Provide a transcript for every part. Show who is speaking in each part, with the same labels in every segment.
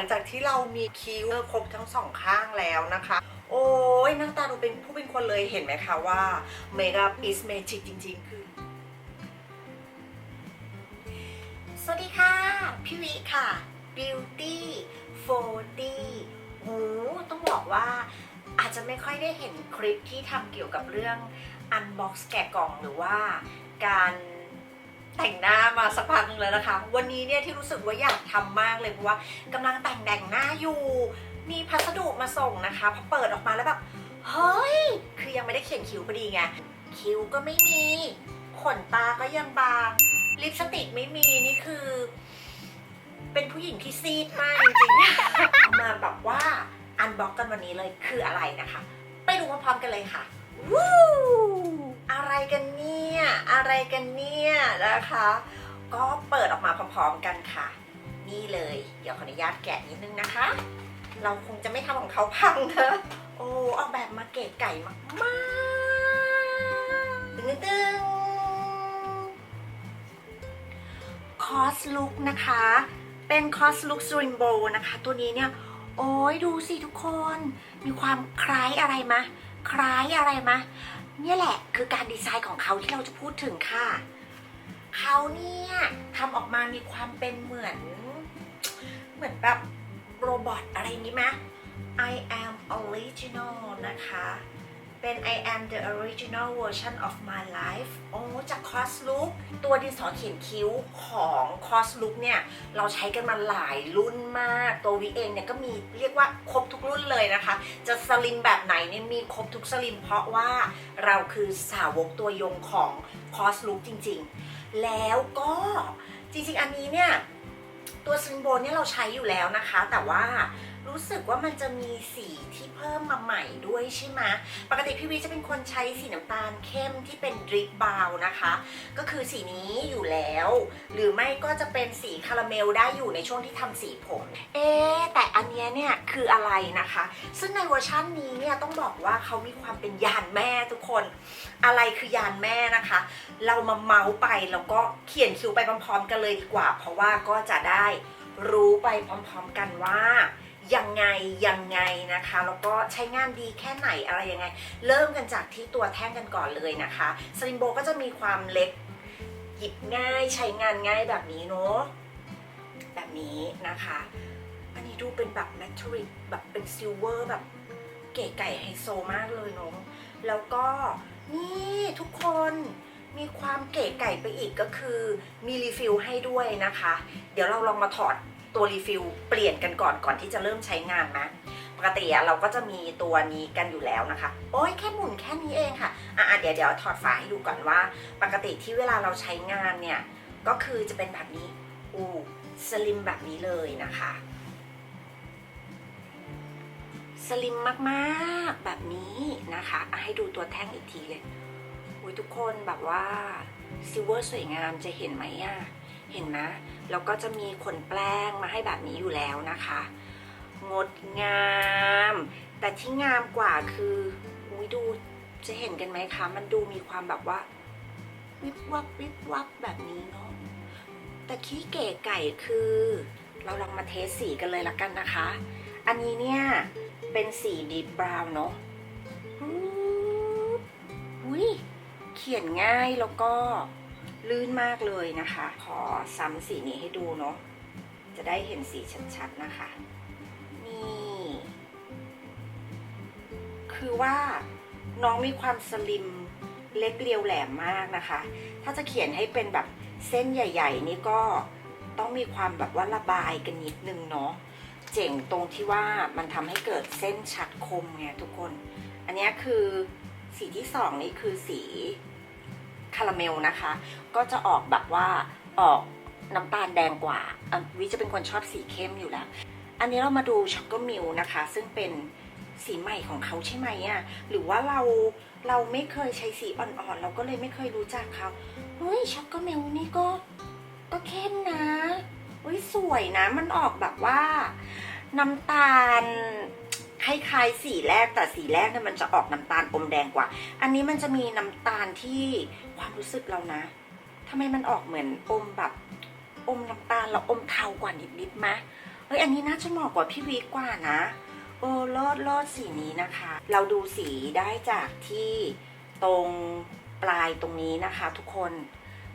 Speaker 1: งจากที่เรามีคิ้วครบทั้งสองข้างแล้วนะคะ โอ้ยหน้าตาดูเป็นผู้เป็นคนเลยเห็นไหมคะว่า Makeup is magic จริง ๆ คือ สวัสดีค่ะพี่วิค่ะ Beauty 4D หูต้องบอกว่าอาจจะไม่ค่อยได้เห็นคลิปที่ทำเกี่ยวกับเรื่อง Unbox แกะกล่องหรือว่าการ แต่งหน้ามาสักพักหนึงแล้วนะคะ วันนี้เนี่ยที่รู้สึกว่าอยากทำมากเลยเพราะว่ากำลังแต่งแต่งหน้าอยู่ มีพัสดุมาส่งนะคะพอเปิดออกมาแล้วแบบเฮ้ยคือยังไม่ได้เขียนคิ้วพอดีไงคิ้วก็ไม่มี ขนตาก็ยังบาง ลิปสติกไม่มีนี่คือ เป็นผู้หญิงที่ซีดมากจริงๆเอามาแบบว่าอันบ็อกกันวันนี้เลยคืออะไรนะคะ ไปดูพร้อมๆกันเลยค่ะ วู้ อะไรกันเนี่ย อะไรกันเนี่ยนะคะ ก็เปิดออกมาพร้อมๆกันค่ะ นี่เลย เดี๋ยวขออนุญาตแกะนิดนึงนะคะ เราคงจะไม่ทำของเขาพังนะโอ้ออกแบบมาเก๋ไก่มากๆตึงตึงคอสลุกนะคะ เป็นคอสลุกสริมโบนะคะ ตัวนี้เนี่ย โอ้ยดูสิทุกคน มีความคล้ายอะไรมะ คล้ายอะไรมะ เนี่ยแหละคือการดีไซน์ของเขาที่เราจะพูดถึงค่ะ เขาเนี่ยทำออกมามีความเป็นเหมือน เหมือนแบบโรบอทอะไรอย่างนี้ไหม I am original นะคะ เป็น I am the original version of my life โอ้จาก Cos Look ตัวดินสอเขียนคิ้วของ Cos Look เนี่ย เราใช้กันมาหลายรุ่นมาก ตัววิเองเนี่ยก็มีเรียกว่าครบทุกรุ่นเลยนะคะ จะสลิมแบบไหนเนี่ยมีครบทุกสลิมเพราะว่าเราคือสาวกตัวยงของ Cos Look จริงๆ แล้วก็จริงๆ อันนี้เนี่ย ตัวสลิมโบนเนี่ยเราใช้อยู่แล้วนะคะ แต่ว่า รู้สึกว่ามันจะมีสีที่เพิ่มมาใหม่ด้วยใช่ไหมปกติพี่วิจะเป็นคนใช้สีน้ำตาลเข้มที่เป็นดริปบาวนะคะ ก็คือสีนี้อยู่แล้ว หรือไม่ก็จะเป็นสีคาราเมลได้อยู่ในช่วงที่ทำสีผม เอ๊แต่อันเนี้ยเนี่ยคืออะไรนะคะ ซึ่งในเวอร์ชันนี้เนี่ยต้องบอกว่าเขามีความเป็นยานแม่ทุกคน อะไรคือยานแม่นะคะ เรามาเมาส์ไปแล้วก็เขียนคิวไปพร้อมๆ กันเลยดีกว่า เพราะว่าก็จะได้รู้ไปพร้อมๆกันว่า ยังไงยังไงนะคะแล้วก็ใช้งานดีแค่ไหนอะไรยังไง เริ่มกันจากที่ตัวแท่งกันก่อนเลยนะคะสลิมโบก็จะมีความเล็กหยิบง่ายใช้งานง่ายแบบนี้เนาะแบบนี้นะคะ อันนี้ดูเป็นแบบแมทริกแบบเป็นซิลเวอร์แบบเก๋ไก่ไฮโซมากเลยเนาะแล้วก็นี่ทุกคนมีความเก๋ไก่ไปอีกก็คือมีรีฟิลให้ด้วยนะคะ เดี๋ยวเราลองมาถอด ตัวรีฟิลเปลี่ยนกันก่อนก่อนที่จะเริ่มใช้งานนะปกติเราก็จะมีตัวนี้กันอยู่แล้วนะคะ โอ้ยแค่หมุนแค่นี้เองค่ะอะเดี๋ยวเดี๋ยวถอดฝาให้ดูก่อนว่า ปกติที่เวลาเราใช้งานเนี่ยก็คือจะเป็นแบบนี้อูสลิมแบบนี้เลยนะคะสลิมมากๆแบบนี้นะคะะให้ดูตัวแท่งอีกทีเลยอุ้ยทุกคนแบบว่าซิลเวอร์สวยงามจะเห็นไหมอะ เห็นนะแล้วก็จะมีขนแป้งมาให้แบบนี้อยู่แล้วนะคะ งดงาม แต่ที่งามกว่าคืออุ้ยดูจะเห็นกันไหมคะ มันดูมีความแบบว่า วิบวับวิบวับแบบนี้เนาะแต่ขี้เก๋ไก่คือ เราลองมาเทสสีกันเลยละกันนะคะ อันนี้เนี่ยเป็นสีดีบราวน์เนาะอุ้ยเขียนง่ายแล้วก็ ลื่นมากเลยนะคะ ขอซ้ำสีนี้ให้ดูเนาะ จะได้เห็นสีชัดๆนะคะ นี่ คือว่าน้องมีความสลิมเล็กเรียวแหลมมากนะคะ ถ้าจะเขียนให้เป็นแบบเส้นใหญ่ ๆ นี่ก็ต้องมีความแบบว่าระบายกันนิดนึงเนาะ เจ๋งตรงที่ว่ามันทำให้เกิดเส้นชัดคมไงทุกคน อันนี้คือสีที่สองนี่คือสีาราเมลนะคะ ก็จะออกแบบว่าออกน้ำตาลแดงกว่าวิจะเป็นคนชอบสีเข้มอยู่แล้ว อันนี้เรามาดูช็อกโกมิลนะคะ ซึ่งเป็นสีใหม่ของเขาใช่ไหมอะ่ะหรือว่าเราเราไม่เคยใช้สีอ่อนๆ เราก็เลยไม่เคยรู้จักเขาเฮ้ยช็อกโกมิลนี่ก็ก็เข้มนะเฮ้ยสวยนะ มันออกแบบว่าน้ำตาลคล้ายๆสีแรกแต่สีแรกเนี่ยมันจะออกน้ำตาลอมแดงกว่า อันนี้มันจะมีน้ำตาลที่ ความรู้สึกเรานะทำไมมันออกเหมือนอมแบบอมน้ำตาลแล้วอมเทากว่านิดๆมะเอ้ยอันนี้น่าจะเหมาะกว่าพี่วิกว่านะ โอ้ลอดลอดสีนี้นะคะ เราดูสีได้จากที่ตรงปลายตรงนี้นะคะ ทุกคน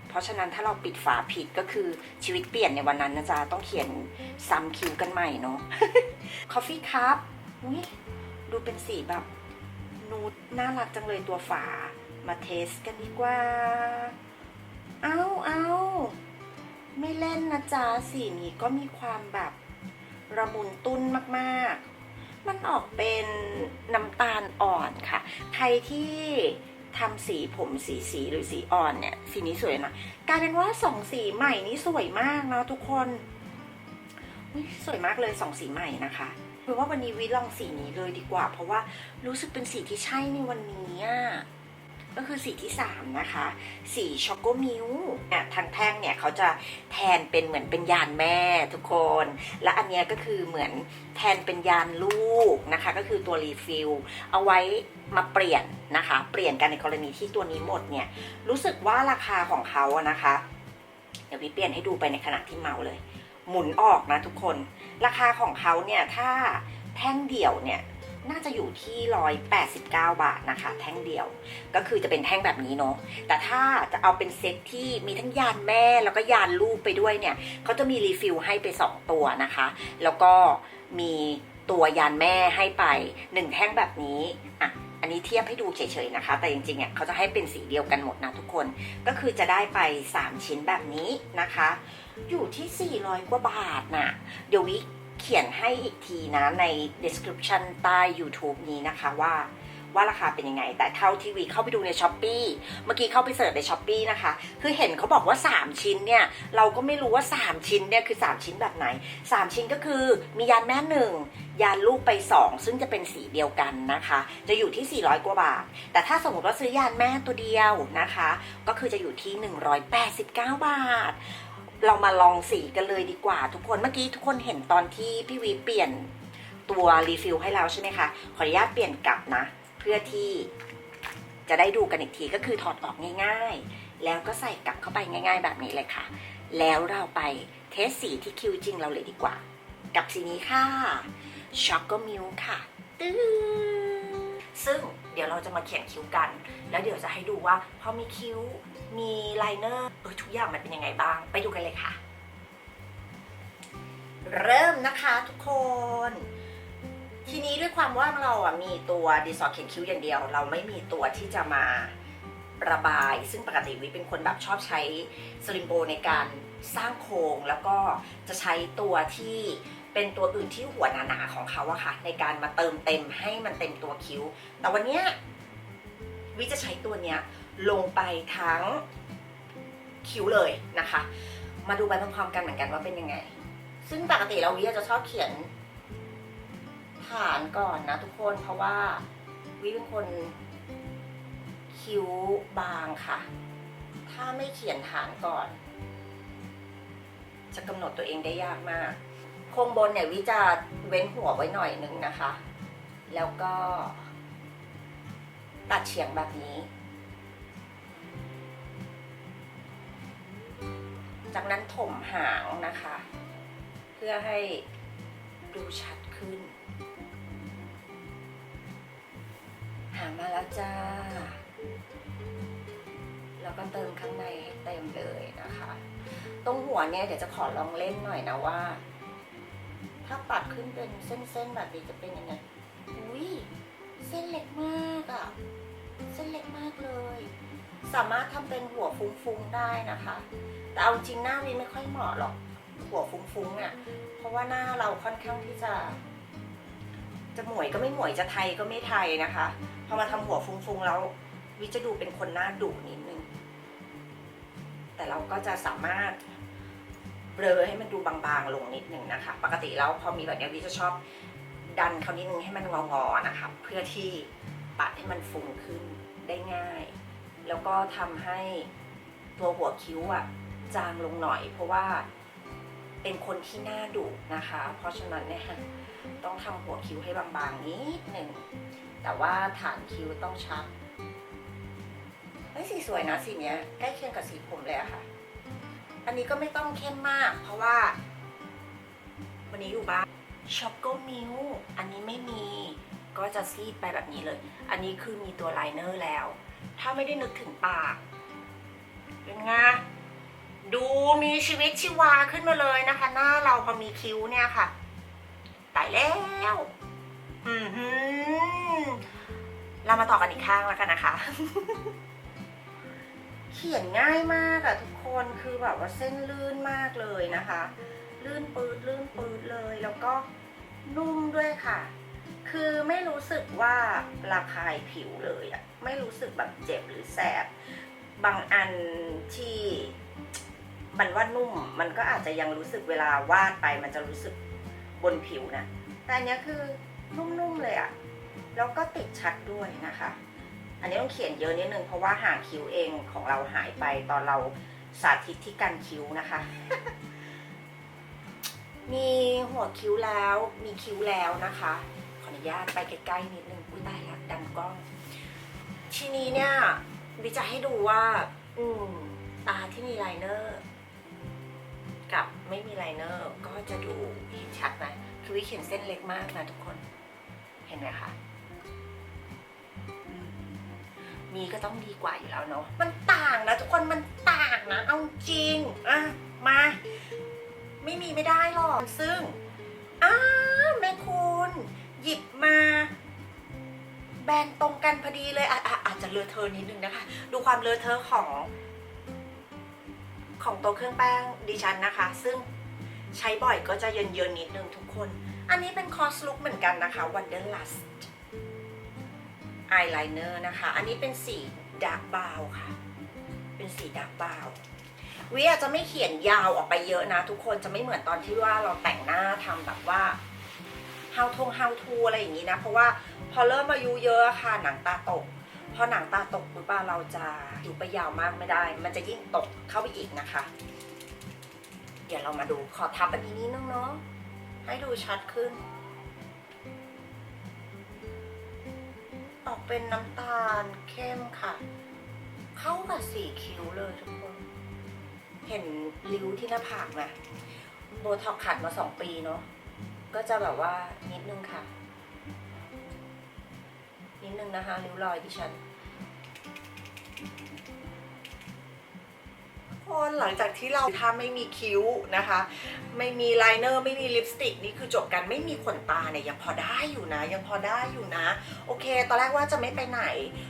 Speaker 1: เพราะฉะนั้นถ้าเราปิดฝาผิดก็คือชีวิตเปลี่ยนในวันนั้นนะจ๊ะ ต้องเขียนซ้ำคิวกันใหม่เนาะคอฟฟี่คัพดูเป็นสีแบบนูดน่ารักจังเลยตัวฝา มาเทสกันดีกว่า เอาเอาไม่เล่นนะจ๊ะสีนี้ก็มีความแบบระมุนตุ้นมากๆ มันออกเป็นน้ำตาลอ่อนค่ะ ใครที่ทำสีผมสีสีหรือสีอ่อนเนี่ย สีนี้สวยนะกลายเป็นว่าสองสีใหม่นี้สวยมากเนาะทุกคนสวยมากเลยสองสีใหม่นะคะหรือว่าวันนี้วิลองสีนี้เลยดีกว่า เพราะว่ารู้สึกเป็นสีที่ใช่ในวันนี้อะ ก็คือสีที่ 3 นะคะ สีช็อกโกมิลเนี่ยทางแท่งเนี่ยเขาจะแทนเป็นเหมือนเป็นยานแม่ทุกคน และอันเนี้ยก็คือเหมือนแทนเป็นยานลูกนะคะ ก็คือตัวรีฟิลเอาไว้มาเปลี่ยนนะคะ เปลี่ยนกันในกรณีที่ตัวนี้หมดเนี่ย รู้สึกว่าราคาของเขาอะนะคะ เดี๋ยวพี่เปลี่ยนให้ดูไปในขณะที่เมาเลย หมุนออกนะทุกคน ราคาของเขาเนี่ยถ้าแท่งเดี่ยวเนี่ย น่าจะอยู่ที่ 189 บาทนะคะ แท่งเดียว ก็คือจะเป็นแท่งแบบนี้เนาะ แต่ถ้าจะเอาเป็นเซตที่มีทั้งยานแม่แล้วก็ยานลูกไปด้วยเนี่ย เขาจะมีรีฟิลให้ไป 2 ตัวนะคะ แล้วก็มีตัวยานแม่ให้ไป 1 แท่งแบบนี้ อะ อันนี้เทียบให้ดูเฉยๆนะคะ แต่จริงๆเนี่ยเขาจะให้เป็นสีเดียวกันหมดนะทุกคน ก็คือจะได้ไป 3 ชิ้นแบบนี้นะคะ อยู่ที่ 400 กว่าบาทน่ะ เดี๋ยววิ ขียนให้อีกทีนะใน description ใต้ YouTube นี้นะคะว่าว่าราคาเป็นยังไง แต่เท่าทีวีเข้าไปดูใน s h อ p e e เมื่อกี้เข้าไปเสิร์ชใน s h อ p e e นะคะ คือเห็นเขาบอกว่า 3 ชิ้นเนี่ย เราก็ไม่รู้ว่า 3 ชิ้นเนี่ยคือ 3 ชิ้นแบบไหน 3 ชิ้นก็คือมียานแม่หนึ่งยานลูกไป 2 ซึ่งจะเป็นสีเดียวกันนะคะ จะอยู่ที่ 400 กว่าบาท แต่ถ้าสมมติว่าซื้อยานแม่ตัวเดียวนะคะ ก็คือจะอยู่ที่ 189 บาท เรามาลองสีกันเลยดีกว่า ทุกคนเมื่อกี้ทุกคนเห็นตอนที่พี่วีเปลี่ยนตัวรีฟิลให้เราใช่ไหมคะขออนุญาตเปลี่ยนกลับนะ เพื่อที่จะได้ดูกันอีกทีก็คือถอดออกง่าย ๆ แล้วก็ใส่กลับเข้าไปง่าย ๆ แบบนี้เลยค่ะ แล้วเราไปเทสสีที่คิวจริงเราเลยดีกว่า กับสีนี้ค่ะช็อกโกมิลค่ะตื้อซึ่งเดี๋ยวเราจะมาเขียนคิ้วกัน แล้วเดี๋ยวจะให้ดูว่าพอมีคิ้ว มีไลเนอร์เออทุกอย่างมันเป็นยังไงบ้าง ไปดูกันเลยค่ะ เริ่มนะคะทุกคน ทีนี้ด้วยความว่าเราอะมีตัวดีซอร์เขียนคิ้วอย่างเดียว เราไม่มีตัวที่จะมาระบาย ซึ่งปกติวิเป็นคนแบบชอบใช้สลิมโบในการสร้างโครงแล้วก็จะใช้ตัวที่เป็นตัวอื่นที่หัวหนาๆของเขาอะค่ะ ในการมาเติมเต็มให้มันเต็มตัวคิ้ว แต่วันเนี้ยวิจะใช้ตัวเนี้ย ลงไปทั้งคิ้วเลยนะคะ มาดูไปพร้อมๆกันเหมือนกันว่าเป็นยังไง ซึ่งปกติเราวิจะชอบเขียนฐานก่อนนะทุกคนเพราะว่าวิเป็นคนคิ้วบางค่ะ ถ้าไม่เขียนฐานก่อน จะกำหนดตัวเองได้ยากมากโครงบนเนี่ยวิจะเว้นหัวไว้หน่อยหนึ่งนะคะ แล้วก็ตัดเฉียงแบบนี้ จากนั้นถมหางนะคะ เพื่อให้ดูชัดขึ้น หางมาแล้วจ้า แล้วก็เติมข้างในให้เต็มเลยนะคะ ตรงหัวเนี่ยเดี๋ยวจะขอลองเล่นหน่อยนะว่า ถ้าปัดขึ้นเป็นเส้นๆแบบนี้จะเป็นยังไง อุ้ยเส้นเล็กมากอะ่ะเส้นเล็กมากเลย สามารถทำเป็นหัวฟุ้งๆได้นะคะ แต่เอาจริงหน้าวีไม่ค่อยเหมาะหรอกหัวฟุ้งๆเนี่ยเพราะว่าหน้าเราค่อนข้างที่จะ จะหมวยก็ไม่หมวยจะไทยก็ไม่ไทยนะคะพอมาทำหัวฟุ้งๆแล้ววิจะดูเป็นคนหน้าดุนิดนึงแต่เราก็จะสามารถเบลอให้มันดูบางๆลงนิดนึงนะคะ ปกติแล้วพอมีแบบนี้วิจะชอบดันเขานิดนึงให้มันงอๆนะคะเพื่อที่ปัดให้มันฟุ้งขึ้นได้ง่าย แล้วก็ทำให้ตัวหัวคิ้วอะ จางลงหน่อย เพราะว่าเป็นคนที่หน้าดุนะคะ เพราะฉะนั้นเนี่ยต้องทำหัวคิ้วให้บางๆนิดหนึ่ง แต่ว่าฐานคิ้วต้องชัดเฮ้ยสีสวยนะสีเนี้ยใกล้เคียงกับสีผมเลยอะค่ะ อันนี้ก็ไม่ต้องเข้มมาก เพราะว่าววันนี้อยู่บ้านช็อกโกมิลอันนี้ไม่มีก็จะซีดไปแบบนี้เลย อันนี้คือมีตัวไลเนอร์แล้ว ถ้าไม่ได้นึกถึงปาก เป็นไง ดูมีชีวิตชีวาขึ้นมาเลยนะคะ หน้าเราพอมีคิ้วเนี่ยค่ะตายแล้วอืเรามาต่อกันอีกข้างแล้วกันนะคะ เขียนง่ายมากอะทุกคนคือแบบว่าเส้นลื่นมากเลยนะคะ ลื่นปืดลื่นปืดเลย แล้วก็นุ่มด้วยค่ะ คือไม่รู้สึกว่าระคายผิวเลยอะไม่รู้สึกแบบเจ็บหรือแสบ บางอันที่ มันว่านุ่มมันก็อาจจะยังรู้สึกเวลาวาดไป มันจะรู้สึกบนผิวนะแต่อันนี้คือนุ่มๆเลยอะแล้วก็ติดชัดด้วยนะคะ อันนี้ต้องเขียนเยอะนิดนึงเพราะว่าหางคิ้วเองของเราหายไปตอนเราสาธิตที่กันคิ้วนะคะ มีหัวคิ้วแล้วมีคิ้วแล้วนะคะ ขออนุญาตไปใกล้ๆนิดนึงอุ้ยตายล้วดันกล้อง ทีนี้เนี่ยวิจะให้ดูว่า อืมตาที่มีไลเนอร์ กับไม่มีไลเนอร์ก็จะดูเห็นชัดไหมคือวิเขียนเส้นเล็กมากนะทุกคน เห็นไหมคะมีก็ต้องดีกว่าอยู่แล้วเนาะ มันต่างนะทุกคนมันต่างนะ เอาจริง อะ มา ไม่มีไม่ได้หรอก ซึ่ง อ้าแม่คุณหยิบมา แบนตรงกันพอดีเลยอะอะอาจจะเลอะเทอะนิดนึงนะคะ ดูความเลอะเทอะของ ของโตัวเครื่องแป้งดิฉันนะคะ ซึ่งใช้บ่อยก็จะเยินๆนิดนึงทุกคน อันนี้เป็นคอสลุกเหมือนกันนะคะ Wanderlust Eyeliner นะคะ อันนี้เป็นสีดาร์กบาวค่ะ เป็นสีดาร์กบาววิอาจจะไม่เขียนยาวออกไปเยอะนะ ทุกคนจะไม่เหมือนตอนที่ว่าเราแต่งหน้าทำแบบว่า how to how to อะไรอย่างนี้นะ เพราะว่าพอเริ่มอายุเยอะค่ะหนังตาตก พอหนังตาตกปุ๊บเราจะอยู่ไปยาวมากไม่ได้ มันจะยิ่งตกเข้าไปอีกนะคะ เดี๋ยวเรามาดูขอทับอันนี้นิดนึงเนาะให้ดูชัดขึ้น ออกเป็นน้ำตาลเข้มค่ะ เข้ากับสีคิ้วเลยทุกคน เห็นริ้วที่หน้าผากไหมโบท็อกขัดมาสองปีเนาะก็จะแบบว่านิดนึงค่ะ นิดนึงนะคะริ้วรอยดิฉันคนหลังจากที่เราถ้าไม่มีคิ้วนะคะ ไม่มีไลเนอร์ไม่มีลิปสติกนี่คือจบกันไม่มีขนตาเนี่ยยังพอได้อยู่นะ ยังพอได้อยู่นะ โอเค ตอนแรกว่าจะไม่ไปไหน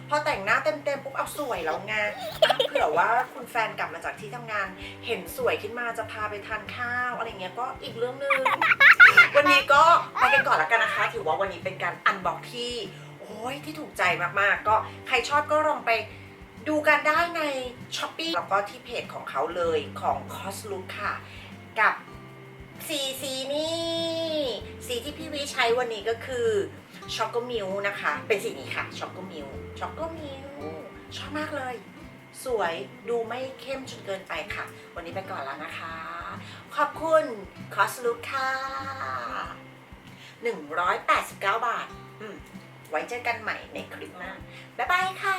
Speaker 1: พอแต่งหน้าเต็มๆปุ๊บเอาสวยแล้วไงอะเผื่อว่าคุณแฟนกลับมาจากที่ทำงาน เห็นสวยขึ้นมาจะพาไปทานข้าว อะไรเงี้ยก็อีกเรื่องหนึงวันนี้ก็ไปกันก่อนแล้วกันนะคะ ถือว่าวันนี้เป็นการอันบอกที่ โอ้ยที่ถูกใจมากๆ ก็ใครชอบก็ลองไปดูกันได้ใน s h อ p e e แล้วก็ที่เพจของเขาเลยของ c o s Look ค่ะ กับสีสีนี่สีที่พี่วิใช้วันนี้ก็คือช็อกโกมิลนะคะ เป็นสีนี้ค่ะช็อกโกมิลช็อกโกมิลชอบมากเลย สวยดูไม่เข้มจนเกินไปค่ะ วันนี้ไปก่อนแล้วนะคะ ขอบคุณ c o s Look ค่ะ 189 บาท อืม ไว้เจอกันใหม่ในคลิปหน้า บ๊ายบายค่ะ